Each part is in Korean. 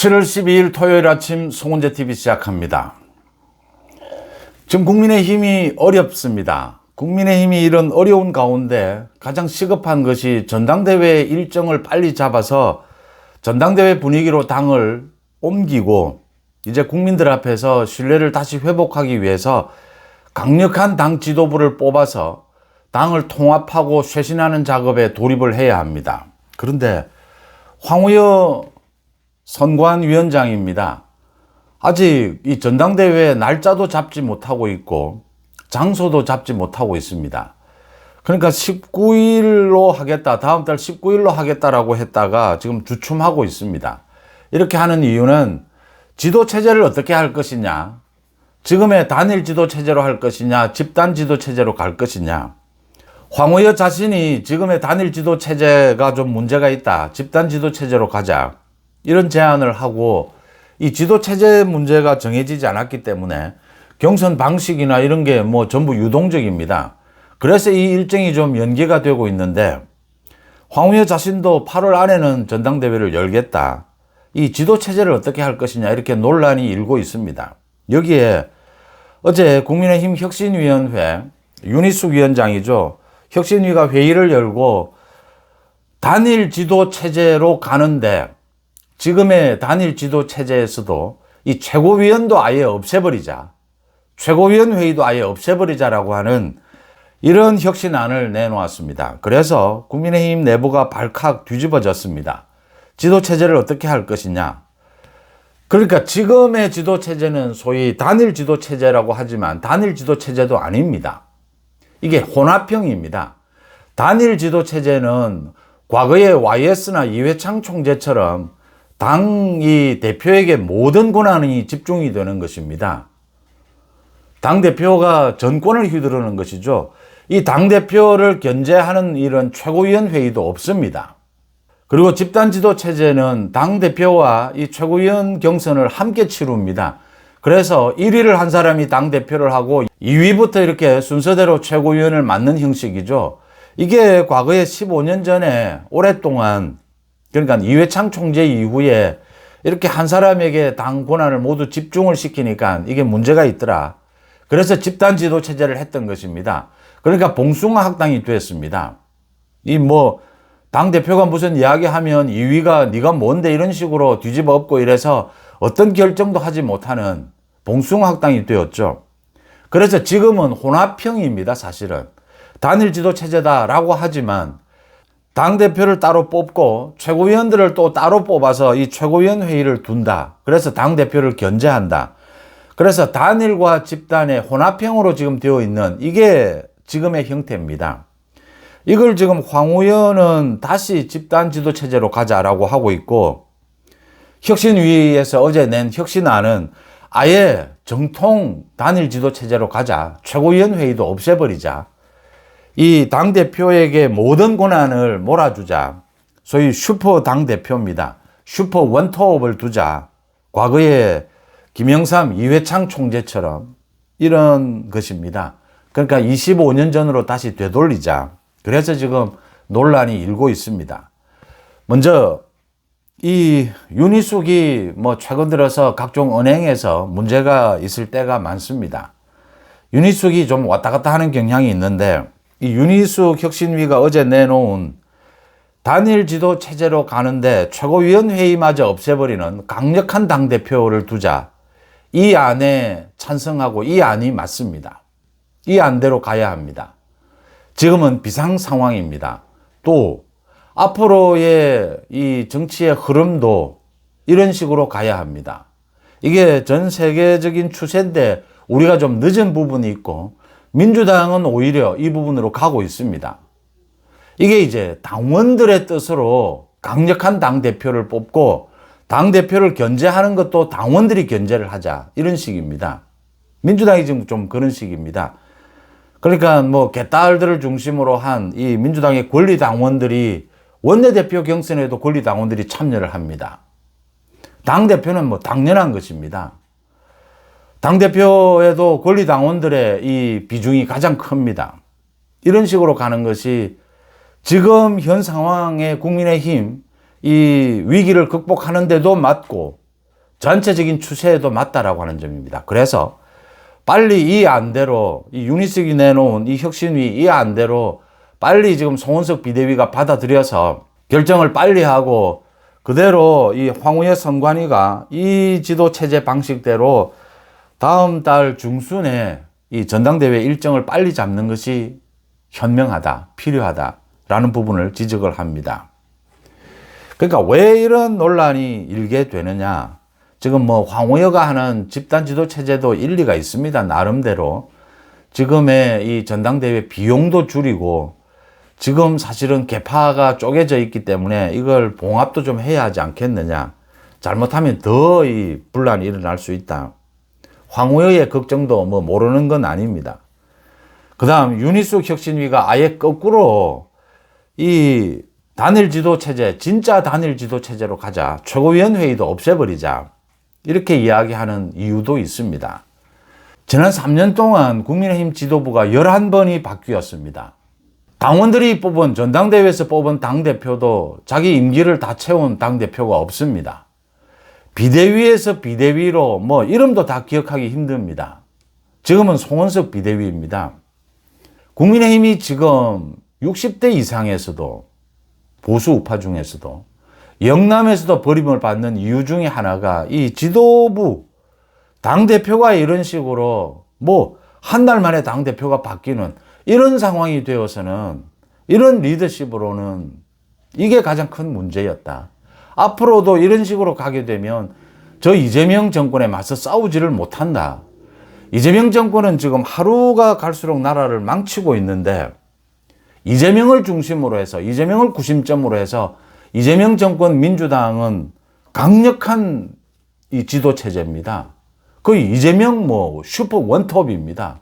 7월 12일 토요일 아침 송은재 TV 시작합니다. 지금 국민의힘이 어렵습니다. 국민의힘이 이런 어려운 가운데 가장 시급한 것이 전당대회 일정을 빨리 잡아서 전당대회 분위기로 당을 옮기고 이제 국민들 앞에서 신뢰를 다시 회복하기 위해서 강력한 당 지도부를 뽑아서 당을 통합하고 쇄신하는 작업에 돌입을 해야 합니다. 그런데 황우여 선관 위원장입니다. 아직 이 전당대회 날짜도 잡지 못하고 있고 장소도 잡지 못하고 있습니다. 그러니까 19일로 하겠다, 다음 달 19일로 하겠다라고 했다가 지금 주춤하고 있습니다. 이렇게 하는 이유는 지도 체제를 어떻게 할 것이냐, 지금의 단일 지도 체제로 할 것이냐, 집단 지도 체제로 갈 것이냐. 황우여 자신이 지금의 단일 지도 체제가 좀 문제가 있다. 집단 지도 체제로 가자. 이런 제안을 하고 이 지도 체제 문제가 정해지지 않았기 때문에 경선 방식이나 이런 게 뭐 전부 유동적입니다. 그래서 이 일정이 좀 연기가 되고 있는데 황우여 자신도 8월 안에는 전당대회를 열겠다. 이 지도 체제를 어떻게 할 것이냐 이렇게 논란이 일고 있습니다. 여기에 어제 국민의힘 혁신위원회 윤희숙 위원장이죠. 혁신위가 회의를 열고 단일 지도 체제로 가는데 지금의 단일 지도 체제에서도 이 최고위원도 아예 없애버리자. 최고위원 회의도 아예 없애버리자라고 하는 이런 혁신안을 내놓았습니다. 그래서 국민의힘 내부가 발칵 뒤집어졌습니다. 지도 체제를 어떻게 할 것이냐. 그러니까 지금의 지도 체제는 소위 단일 지도 체제라고 하지만 단일 지도 체제도 아닙니다. 이게 혼합형입니다. 단일 지도 체제는 과거의 YS나 이회창 총재처럼 당이 대표에게 모든 권한이 집중이 되는 것입니다. 당 대표가 전권을 휘두르는 것이죠. 이 당 대표를 견제하는 이런 최고위원 회의도 없습니다. 그리고 집단 지도 체제는 당 대표와 이 최고위원 경선을 함께 치릅니다. 그래서 1위를 한 사람이 당 대표를 하고 2위부터 이렇게 순서대로 최고위원을 맡는 형식이죠. 이게 과거에 15년 전에 오랫동안 그러니까 이회창 총재 이후에 이렇게 한 사람에게 당 권한을 모두 집중을 시키니까 이게 문제가 있더라. 그래서 집단 지도 체제를 했던 것입니다. 그러니까 봉숭아 학당이 됐습니다. 이 뭐 당 대표가 무슨 이야기하면 2위가 네가 뭔데 이런 식으로 뒤집어 엎고 이래서 어떤 결정도 하지 못하는 봉숭아 학당이 되었죠. 그래서 지금은 혼합형입니다, 사실은. 단일 지도 체제다라고 하지만 당대표를 따로 뽑고 최고위원들을 또 따로 뽑아서 이 최고위원 회의를 둔다. 그래서 당대표를 견제한다. 그래서 단일과 집단의 혼합형으로 지금 되어 있는 이게 지금의 형태입니다. 이걸 지금 황우현은 다시 집단 지도 체제로 가자라고 하고 있고 혁신위에서 어제 낸 혁신안은 아예 정통 단일 지도 체제로 가자. 최고위원 회의도 없애버리자. 이 당대표에게 모든 권한을 몰아주자. 소위 슈퍼 당대표입니다. 슈퍼 원톱을 두자. 과거에 김영삼, 이회창 총재처럼 이런 것입니다. 그러니까 25년 전으로 다시 되돌리자. 그래서 지금 논란이 일고 있습니다. 먼저 이 윤희숙이 뭐 최근 들어서 각종 은행에서 문제가 있을 때가 많습니다. 윤희숙이 좀 왔다 갔다 하는 경향이 있는데 이 윤희숙 혁신위가 어제 내놓은 단일 지도 체제로 가는데 최고위원회의마저 없애버리는 강력한 당대표를 두자. 이 안에 찬성하고 이 안이 맞습니다. 이 안대로 가야 합니다. 지금은 비상 상황입니다. 또 앞으로의 이 정치의 흐름도 이런 식으로 가야 합니다. 이게 전 세계적인 추세인데 우리가 좀 늦은 부분이 있고 민주당은 오히려 이 부분으로 가고 있습니다. 이게 이제 당원들의 뜻으로 강력한 당대표를 뽑고 당대표를 견제하는 것도 당원들이 견제를 하자. 이런 식입니다. 민주당이 지금 좀 그런 식입니다. 그러니까 뭐 개딸들을 중심으로 한 이 민주당의 권리 당원들이 원내대표 경선에도 권리 당원들이 참여를 합니다. 당대표는 뭐 당연한 것입니다. 당대표에도 권리 당원들의 이 비중이 가장 큽니다. 이런 식으로 가는 것이 지금 현 상황의 국민의힘 이 위기를 극복하는데도 맞고 전체적인 추세에도 맞다라고 하는 점입니다. 그래서 빨리 이 안대로 이 유니스기 내놓은 이 혁신위 이 안대로 빨리 지금 송원석 비대위가 받아들여서 결정을 빨리 하고 그대로 이 황우여 선관위가 이 지도 체제 방식대로 다음 달 중순에 이 전당대회 일정을 빨리 잡는 것이 현명하다, 필요하다라는 부분을 지적을 합니다. 그러니까 왜 이런 논란이 일게 되느냐? 지금 뭐 황우여가 하는 집단 지도 체제도 일리가 있습니다. 나름대로. 지금의 이 전당대회 비용도 줄이고 지금 사실은 개파가 쪼개져 있기 때문에 이걸 봉합도 좀 해야 하지 않겠느냐. 잘못하면 더 이 분란이 일어날 수 있다. 황우여의 걱정도 뭐 모르는 건 아닙니다. 그 다음 유니스 혁신위가 아예 거꾸로 이 단일 지도 체제, 진짜 단일 지도 체제로 가자. 최고위원회의도 없애버리자. 이렇게 이야기하는 이유도 있습니다. 지난 3년 동안 국민의힘 지도부가 11번이 바뀌었습니다. 당원들이 뽑은 전당대회에서 뽑은 당대표도 자기 임기를 다 채운 당대표가 없습니다. 비대위에서 비대위로 뭐 이름도 다 기억하기 힘듭니다. 지금은 송원석 비대위입니다. 국민의힘이 지금 60대 이상에서도 보수 우파 중에서도 영남에서도 버림을 받는 이유 중에 하나가 이 지도부 당대표가 이런 식으로 뭐 한 달 만에 당대표가 바뀌는 이런 상황이 되어서는 이런 리더십으로는 이게 가장 큰 문제였다. 앞으로도 이런 식으로 가게 되면 저 이재명 정권에 맞서 싸우지를 못한다. 이재명 정권은 지금 하루가 갈수록 나라를 망치고 있는데 이재명을 중심으로 해서 이재명을 구심점으로 해서 이재명 정권 민주당은 강력한 이 지도 체제입니다. 거의 이재명 뭐 슈퍼 원톱입니다.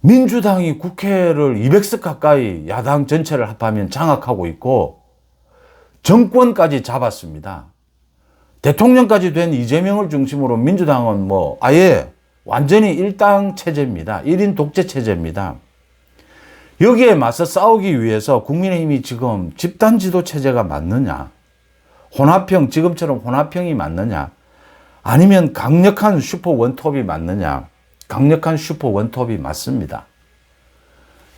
민주당이 국회를 200석 가까이 야당 전체를 합하면 장악하고 있고 정권까지 잡았습니다. 대통령까지 된 이재명을 중심으로 민주당은 뭐 아예 완전히 일당 체제입니다. 1인 독재 체제입니다. 여기에 맞서 싸우기 위해서 국민의힘이 지금 집단 지도 체제가 맞느냐? 혼합형, 지금처럼 혼합형이 맞느냐? 아니면 강력한 슈퍼 원톱이 맞느냐? 강력한 슈퍼 원톱이 맞습니다.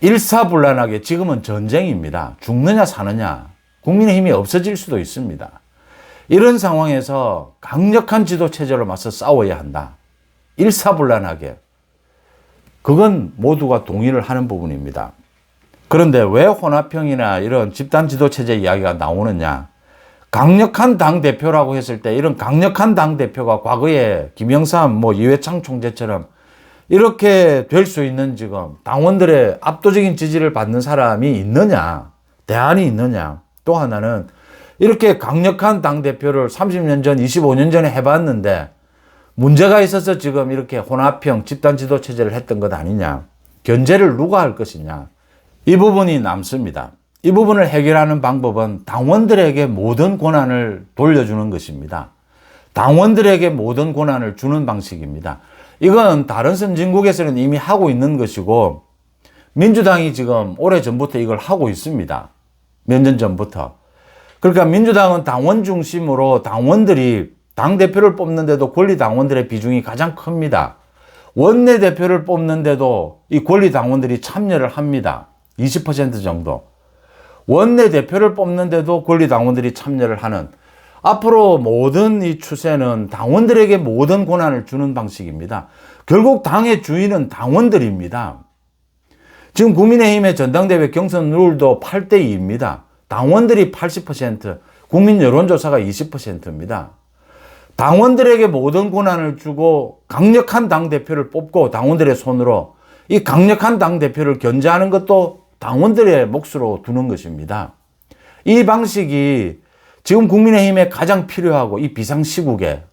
일사불란하게 지금은 전쟁입니다. 죽느냐 사느냐. 국민의힘이 없어질 수도 있습니다. 이런 상황에서 강력한 지도 체제로 맞서 싸워야 한다. 일사불란하게. 그건 모두가 동의를 하는 부분입니다. 그런데 왜 혼합형이나 이런 집단 지도 체제 이야기가 나오느냐? 강력한 당 대표라고 했을 때 이런 강력한 당 대표가 과거에 김영삼, 뭐 이회창 총재처럼 이렇게 될 수 있는 지금 당원들의 압도적인 지지를 받는 사람이 있느냐? 대안이 있느냐? 또 하나는 이렇게 강력한 당 대표를 30년 전, 25년 전에 해봤는데 문제가 있어서 지금 이렇게 혼합형 집단 지도 체제를 했던 것 아니냐? 견제를 누가 할 것이냐? 이 부분이 남습니다. 이 부분을 해결하는 방법은 당원들에게 모든 권한을 돌려주는 것입니다. 당원들에게 모든 권한을 주는 방식입니다. 이건 다른 선진국에서는 이미 하고 있는 것이고 민주당이 지금 오래 전부터 이걸 하고 있습니다. 몇 년 전부터. 그러니까 민주당은 당원 중심으로 당원들이 당대표를 뽑는데도 권리 당원들의 비중이 가장 큽니다. 원내대표를 뽑는데도 이 권리 당원들이 참여를 합니다. 20% 정도. 원내대표를 뽑는데도 권리당원들이 참여를 하는 앞으로 모든 이 추세는 당원들에게 모든 권한을 주는 방식입니다. 결국 당의 주인은 당원들입니다. 지금 국민의힘의 전당대회 경선 룰도 8대2입니다. 당원들이 80%, 국민 여론조사가 20%입니다. 당원들에게 모든 권한을 주고 강력한 당대표를 뽑고 당원들의 손으로 이 강력한 당대표를 견제하는 것도 당원들의 몫으로 두는 것입니다. 이 방식이 지금 국민의힘에 가장 필요하고 이 비상시국에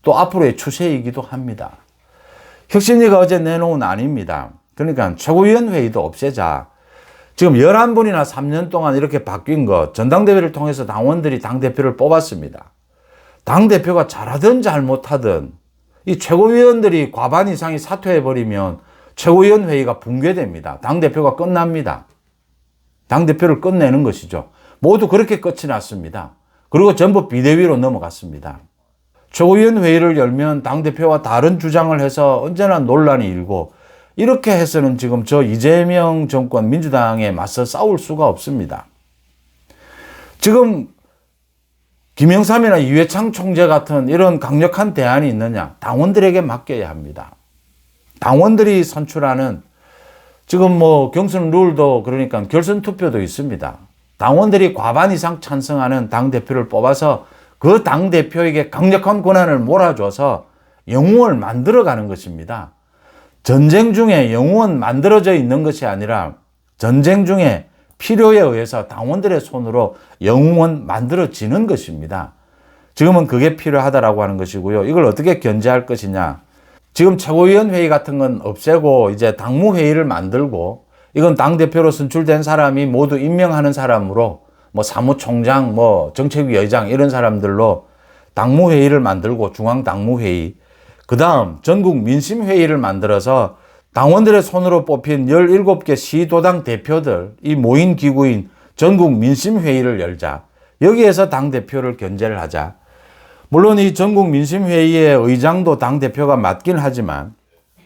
또 앞으로의 추세이기도 합니다. 혁신위가 어제 내놓은 아닙니다. 그러니까 최고위원회의도 없애자. 지금 11분이나 3년 동안 이렇게 바뀐 것, 전당대회를 통해서 당원들이 당대표를 뽑았습니다. 당대표가 잘하든 잘못하든 이 최고위원들이 과반 이상이 사퇴해버리면 최고위원회의가 붕괴됩니다. 당대표가 끝납니다. 당대표를 끝내는 것이죠. 모두 그렇게 끝이 났습니다. 그리고 전부 비대위로 넘어갔습니다. 최고위원 회의를 열면 당대표와 다른 주장을 해서 언제나 논란이 일고 이렇게 해서는 지금 저 이재명 정권 민주당에 맞서 싸울 수가 없습니다. 지금 김영삼이나 이회창 총재 같은 이런 강력한 대안이 있느냐? 당원들에게 맡겨야 합니다. 당원들이 선출하는 지금 뭐 경선 룰도 그러니까 결선 투표도 있습니다. 당원들이 과반 이상 찬성하는 당 대표를 뽑아서 그 당 대표에게 강력한 권한을 몰아줘서 영웅을 만들어가는 것입니다. 전쟁 중에 영웅은 만들어져 있는 것이 아니라 전쟁 중에 필요에 의해서 당원들의 손으로 영웅은 만들어지는 것입니다. 지금은 그게 필요하다라고 하는 것이고요. 이걸 어떻게 견제할 것이냐. 지금 최고위원 회의 같은 건 없애고 이제 당무회의를 만들고 이건 당대표로 선출된 사람이 모두 임명하는 사람으로 뭐 사무총장, 뭐 정책위 의장 이런 사람들로 당무회의를 만들고 중앙당무회의 그 다음 전국 민심회의를 만들어서 당원들의 손으로 뽑힌 17개 시도당 대표들, 이 모인 기구인 전국 민심회의를 열자. 여기에서 당대표를 견제를 하자. 물론 이 전국 민심회의의 의장도 당대표가 맡긴 하지만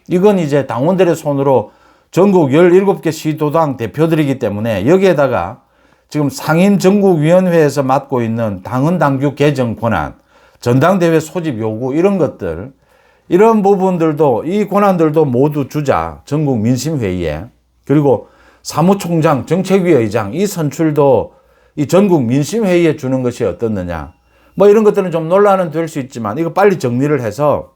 이건 이제 당원들의 손으로 전국 17개 시도당 대표들이기 때문에 여기에다가 지금 상임 전국위원회에서 맡고 있는 당헌당규 개정 권한, 전당대회 소집 요구 이런 것들 이런 부분들도 이 권한들도 모두 주자 전국 민심회의에 그리고 사무총장 정책위 의장 이 선출도 이 전국 민심회의에 주는 것이 어떻느냐 뭐 이런 것들은 좀 논란은 될 수 있지만 이거 빨리 정리를 해서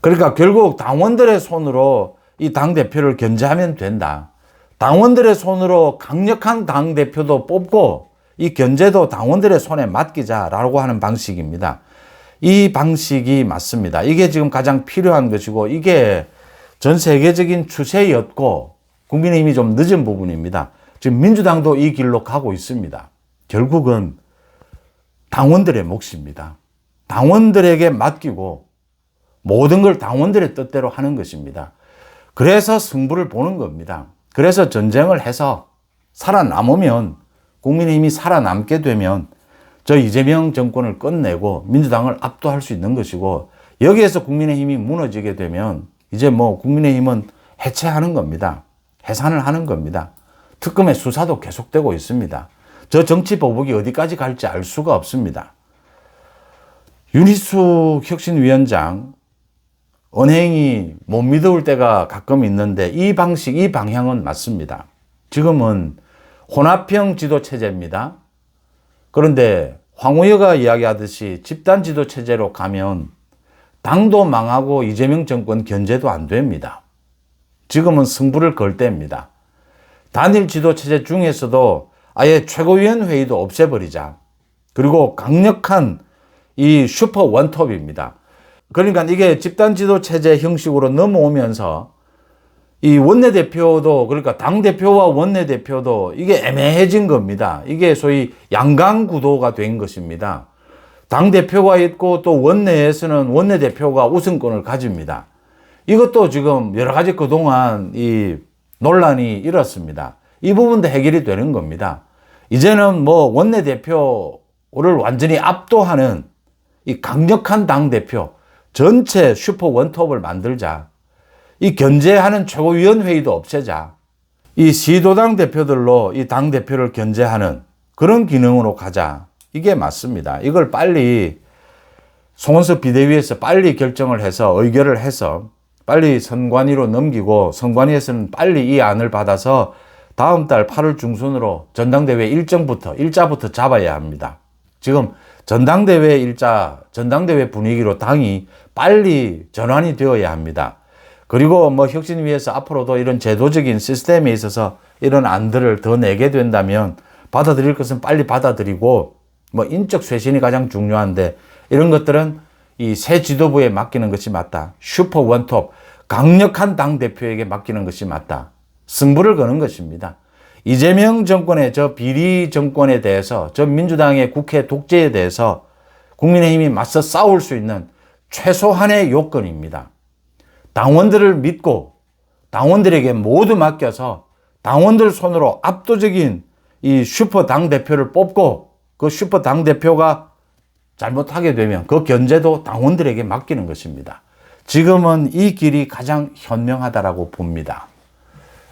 그러니까 결국 당원들의 손으로 이 당 대표를 견제하면 된다. 당원들의 손으로 강력한 당 대표도 뽑고 이 견제도 당원들의 손에 맡기자라고 하는 방식입니다. 이 방식이 맞습니다. 이게 지금 가장 필요한 것이고 이게 전 세계적인 추세였고 국민의힘이 좀 늦은 부분입니다. 지금 민주당도 이 길로 가고 있습니다. 결국은 당원들의 몫입니다. 당원들에게 맡기고 모든 걸 당원들의 뜻대로 하는 것입니다. 그래서 승부를 보는 겁니다. 그래서 전쟁을 해서 살아남으면 국민의힘이 살아남게 되면 저 이재명 정권을 끝내고 민주당을 압도할 수 있는 것이고 여기에서 국민의힘이 무너지게 되면 이제 뭐 국민의힘은 해체하는 겁니다. 해산을 하는 겁니다. 특검의 수사도 계속되고 있습니다. 저 정치 보복이 어디까지 갈지 알 수가 없습니다. 윤희숙 혁신위원장 언행이 못 믿을 때가 가끔 있는데 이 방식, 이 방향은 맞습니다. 지금은 혼합형 지도 체제입니다. 그런데 황우여가 이야기하듯이 집단 지도 체제로 가면 당도 망하고 이재명 정권 견제도 안 됩니다. 지금은 승부를 걸 때입니다. 단일 지도 체제 중에서도 아예 최고위원 회의도 없애버리자. 그리고 강력한 이 슈퍼 원톱입니다. 그러니까 이게 집단 지도 체제 형식으로 넘어오면서 이 원내대표도 그러니까 당대표와 원내대표도 이게 애매해진 겁니다. 이게 소위 양강 구도가 된 것입니다. 당대표가 있고 또 원내에서는 원내대표가 우선권을 가집니다. 이것도 지금 여러 가지 그동안 이 논란이 일었습니다. 이 부분도 해결이 되는 겁니다. 이제는 뭐 원내대표를 완전히 압도하는 이 강력한 당대표, 전체 슈퍼 원톱을 만들자. 이 견제하는 최고위원회의도 없애자. 이 시도당 대표들로 이 당 대표를 견제하는 그런 기능으로 가자. 이게 맞습니다. 이걸 빨리 송원석 비대위에서 빨리 결정을 해서 의결을 해서 빨리 선관위로 넘기고 선관위에서는 빨리 이 안을 받아서 다음 달 8월 중순으로 전당대회 일정부터 일자부터 잡아야 합니다. 지금 전당대회 일자, 전당대회 분위기로 당이 빨리 전환이 되어야 합니다. 그리고 뭐 혁신위에서 앞으로도 이런 제도적인 시스템에 있어서 이런 안들을 더 내게 된다면 받아들일 것은 빨리 받아들이고 뭐 인적 쇄신이 가장 중요한데 이런 것들은 이 새 지도부에 맡기는 것이 맞다. 슈퍼 원톱, 강력한 당 대표에게 맡기는 것이 맞다. 승부를 거는 것입니다. 이재명 정권의 저 비리 정권에 대해서 저 민주당의 국회 독재에 대해서 국민의힘이 맞서 싸울 수 있는 최소한의 요건입니다. 당원들을 믿고 당원들에게 모두 맡겨서 당원들 손으로 압도적인 이 슈퍼 당 대표를 뽑고 그 슈퍼 당 대표가 잘못하게 되면 그 견제도 당원들에게 맡기는 것입니다. 지금은 이 길이 가장 현명하다라고 봅니다.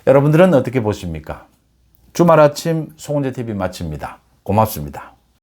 여러분들은 어떻게 보십니까? 주말 아침 송은재 TV 마칩니다. 고맙습니다.